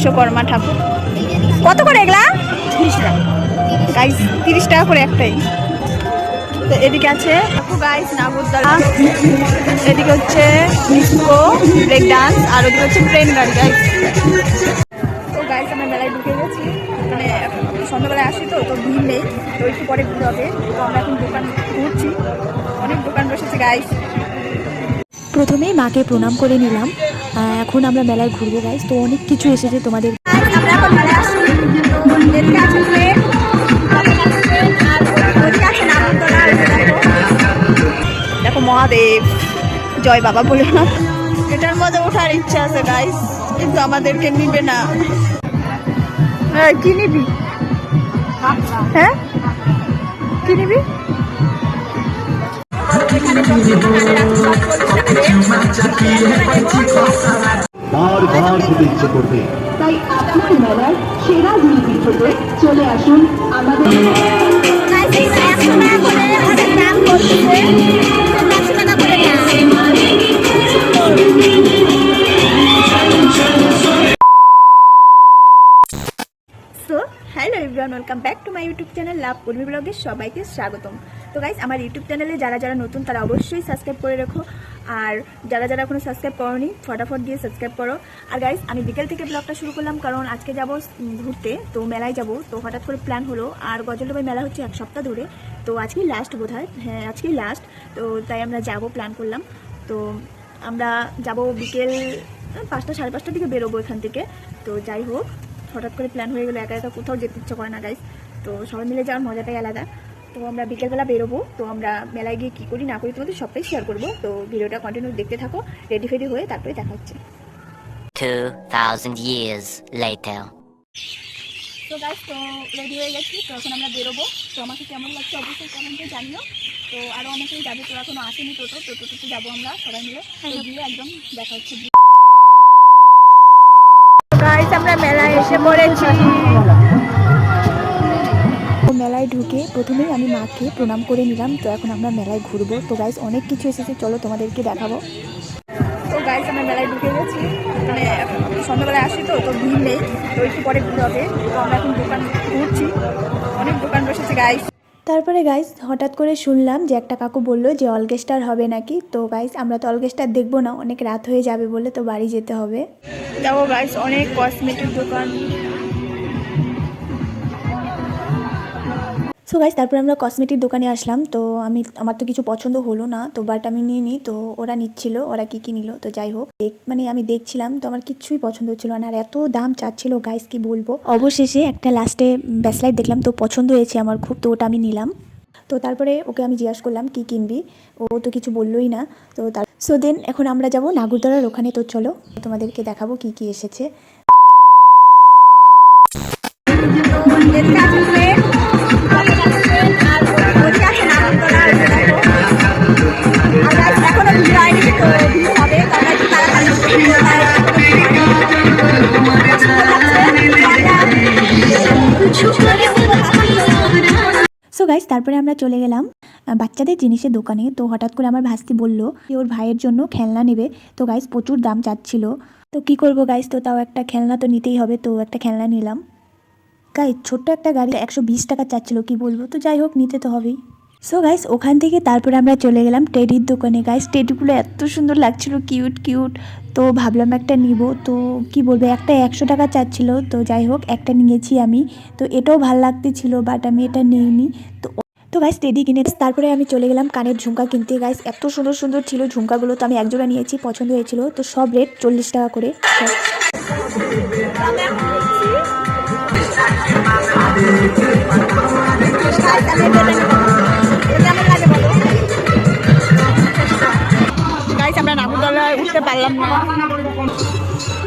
বিশ্বকর্মা ঠাকুর। কত করে এগুলা? গাইস তিরিশ টাকা করে একটাই। তো এদিকে আছে গাইস নাগরদোলা এদিকে হচ্ছে ডিস্কো ব্রেক ডান্স আর ওদিকে হচ্ছে ট্রেন গাড়ি গাইস তো গাইস আমরা মেলায় ঢুকে গেছি। মানে সন্ধ্যাবেলায় আসি তো তো ভিড় নেই। তো একটু পরে ঘুরে হবে তো আমরা এখন দোকান ঘুরছি। অনেক দোকান বসেছে গাইস প্রথমেই মাকে প্রণাম করে নিলাম। এখন আমরা মেলায় ঘুরবো গাইস তো অনেক কিছু এসেছে তোমাদের। আমরা এখন মেলায় আসছি এদিকে আছে ট্রেন আর ওদিকে আছে নাগরদোলা আর ওদিকে দেখো দেখো মহাদেব জয় বাবা বলে না এটার মধ্যে ওঠার ইচ্ছা আছে গাইস কিন্তু আমাদেরকে নিবে না। হ্যাঁ কি নিবি? হ্যাঁ? কি নিবি? খেতে তাই আপনার মেলার সেরা জিনিস হতে চলে আসুন আমাদের hello everyone welcome back to my YouTube channel লাভ কর্মী ব্লগে সবাইকে স্বাগতম। তো গাইজ আমার ইউটিউব চ্যানেলে যারা যারা নতুন, তারা অবশ্যই সাবস্ক্রাইব করে রাখো। আর যারা যারা এখনও সাবস্ক্রাইব করোনি, ফটাফট দিয়ে সাবস্ক্রাইব করো। আর গাইজ আমি বিকেল থেকে ব্লগটা শুরু করলাম, কারণ আজকে যাব ঘুরতে, তো মেলায় যাব। তো হঠাৎ করে প্ল্যান হলো, আর গজলডোবাই মেলা হচ্ছে এক সপ্তাহ ধরে। তো আজকেই লাস্ট বোধ হয়, আজকেই লাস্ট তো তাই আমরা যাব প্ল্যান করলাম। তো আমরা যাব বিকেল পাঁচটা, সাড়ে পাঁচটার দিকে বেরোবো এখান থেকে। তো যাই হোক, হঠাৎ করে প্ল্যান হয়ে গেলো, একা একা কোথাও যেতে ইচ্ছে করে না গাইস তো সবাই মিলে যাওয়ার মজাটাই আলাদা। তো আমরা বিকেলবেলা বেরোবো তো আমরা মেলায় গিয়ে কী করি না করি তোমাদের সবটাই শেয়ার করব। তো ভিডিওটা কন্টিনিউ দেখতে থাকো রেডি ফেডি হয়ে তারপরে দেখা হচ্ছে। 2,000 years later. তো গাইস তো রেডি হয়ে গেছি তো এখন আমরা বেরোবো। তো আমাকে কেমন লাগছে অবশ্যই কমেন্টে জানিও। তো আরও অনেকেই যাবে তো এখনও আসেনি টোটো তো টোটোতে যাব আমরা সবাই মিলে। তো গিয়ে একদম দেখা হচ্ছে। আমরা মেলায় এসে পড়েছি। মেলায় ঢুকে প্রথমেই আমি মাকে প্রণাম করে নিলাম, তো এখন আমরা মেলায় ঘুরবো। তো গাইস অনেক কিছু এসেছে, চলো তোমাদেরকে দেখাবো। তো গাইস আমরা মেলায় ঢুকে গেছি। মানে সন্ধ্যাবেলায় আসি তো তো ভিড় নেই। তো একটু পরে ঘুরে হবে। তো আমরা এখন দোকান ঘুরছি। অনেক দোকান বসেছে গাইস তারপরে গাইস হঠাৎ করে শুনলাম যে একটা কাকু বলল যে অলগেস্টার হবে নাকি? তো গাইস আমরা তো অলগেস্টার দেখব না, অনেক রাত হয়ে যাবে বলে তো বাড়ি যেতে হবে। যাব গাইস অনেক কসমেটিক দোকান সো গাইস তারপরে আমরা কসমেটিক দোকানে আসলাম। তো আমি, আমার তো কিছু পছন্দ হলো না, তো বাট আমি নিয়ে নিই তো ওরা নিচ্ছিল, ওরা কি কি নিল, তো যাই হোক। মানে আমি দেখছিলাম, তো আমার কিছুই পছন্দ হচ্ছিল না। আর এত দাম চাচ্ছিল গাইস কি বলব? অবশেষে একটা লাস্টে ব্যাসলাইট দেখলাম, তো পছন্দ হয়েছে আমার খুব, তো ওটা আমি নিলাম। তো তারপরে ওকে আমি জিজ্ঞাসা করলাম, কি কিনবি? ও তো কিছু বললোই না। তো তার সো দেন এখন আমরা যাব নাগরদোলার ওখানে, তো চলো, তোমাদেরকে দেখাবো কি কি এসেছে। সো গাইস তারপরে আমরা চলে গেলাম বাচ্চাদের জিনিসের দোকানে। তো হঠাৎ করে আমার ভাস্তি বলল যে, ওর ভাইয়ের জন্য খেলনা নেবে। তো গাইস প্রচুর দাম চাচ্ছিল। তো কি করব গাইস তো তাও একটা খেলনা তো নিতেই হবে। তো একটা খেলনা নিলাম। গাইস ছোট্ট একটা গাড়ি একশো বিশ টাকা চাচ্ছিল, কি বলব? তো যাই হোক, নিতে তো হবেই। সো গাইস ওখান থেকে তারপরে আমরা চলে গেলাম টেডির দোকানে। গাইস টেডিগুলো এত সুন্দর লাগছিল কিউট কিউট তো ভাবলাম একটা নিব। তো কি বলব, একটা একশো টাকা চাচ্ছিল। তো যাই হোক, একটা নিয়েছি আমি। তো এটাও ভালো লাগতেছিল বাট আমি এটা নিইনি। তো তো গাইস টেডি কিনে তারপরে আমি চলে গেলাম কানের ঝুমকা কিনতে। গাইস এত সুন্দর সুন্দর ছিল ঝুমকাগুলো। তো আমি একজোড়া নিয়েছি, পছন্দ হয়েছিল। তো সব রেট চল্লিশ টাকা করে।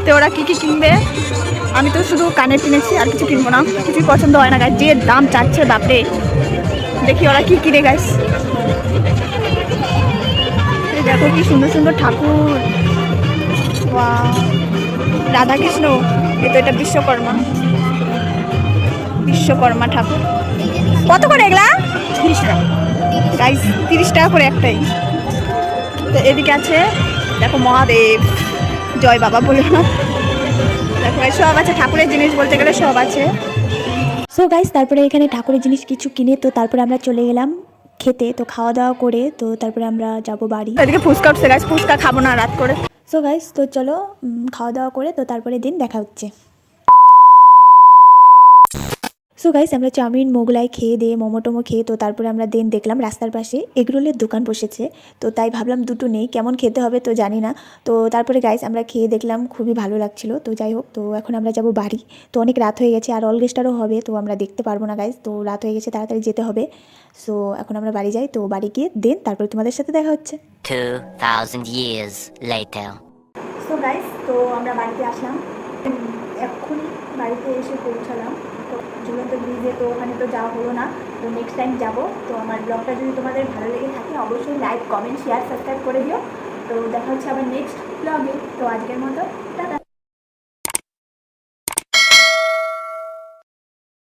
তো ওরা কী কী কিনবে? আমি তো শুধু কানে কিনেছি আর কিছু কিনবো না। কিছুই পছন্দ হয় না গাইস যে দাম চাচ্ছে বাপরে। দেখি ওরা কি কিনে এই দেখো কি সুন্দর সুন্দর ঠাকুর! রাধাকৃষ্ণ এ তো এটা বিশ্বকর্মা। বিশ্বকর্মা ঠাকুর। কত করে এগুলা? তিরিশ টাকা। গাইস তিরিশ টাকা করে একটাই। তো এদিকে আছে দেখো মহাদেব। জয় বাবা বলে দেখো সব আছে ঠাকুরের জিনিস বলতে গেলে সব আছে। সো গাইস তারপরে এখানে ঠাকুরের জিনিস কিছু কিনে তো তারপরে আমরা চলে গেলাম খেতে তো খাওয়া দাওয়া করে তো তারপরে আমরা যাব বাড়ি। এদিকে ফুচকা উঠছে গাছ ফুচকা খাব না রাত করে। সো গাইস তো চলো খাওয়া দাওয়া করে তো তারপরে দিন দেখা হচ্ছে। সো গাইস আমরা চাউমিন মোগলাই খেয়ে দিয়ে মোমো টোমো খেয়ে তো তারপরে আমরা দেন দেখলাম রাস্তার পাশে এগরোলের দোকান বসেছে। তো তাই ভাবলাম দুটো নেই কেমন খেতে হবে তো জানি না। তো তারপরে গাইস আমরা খেয়ে দেখলাম খুবই ভালো লাগছিল। তো যাই হোক তো এখন আমরা যাব বাড়ি। তো অনেক রাত হয়ে গেছে আর অলগেস্টারও হবে তো আমরা দেখতে পারব না গাইস তো রাত হয়ে গেছে তাড়াতাড়ি যেতে হবে। সো এখন আমরা বাড়ি যাই তো বাড়ি গিয়ে দেন তারপরে তোমাদের সাথে দেখা হচ্ছে। 2,000 years later. সো গাইস তো আমরা বাড়িতে আসলাম। এক্ষুনি বাড়িতে এসে পৌঁছালাম। ঝুলন্ত ব্রিজে তো ওখানে তো যাওয়া হলো না। তো নেক্সট টাইম যাব। তো আমার ব্লগটা যদি তোমাদের ভালো লেগে থাকে, অবশ্যই লাইক কমেন্ট শেয়ার সাবস্ক্রাইব করে দিও। তো দেখা হচ্ছে আবার নেক্সট ব্লগে তো আজকের মতো, টাটা।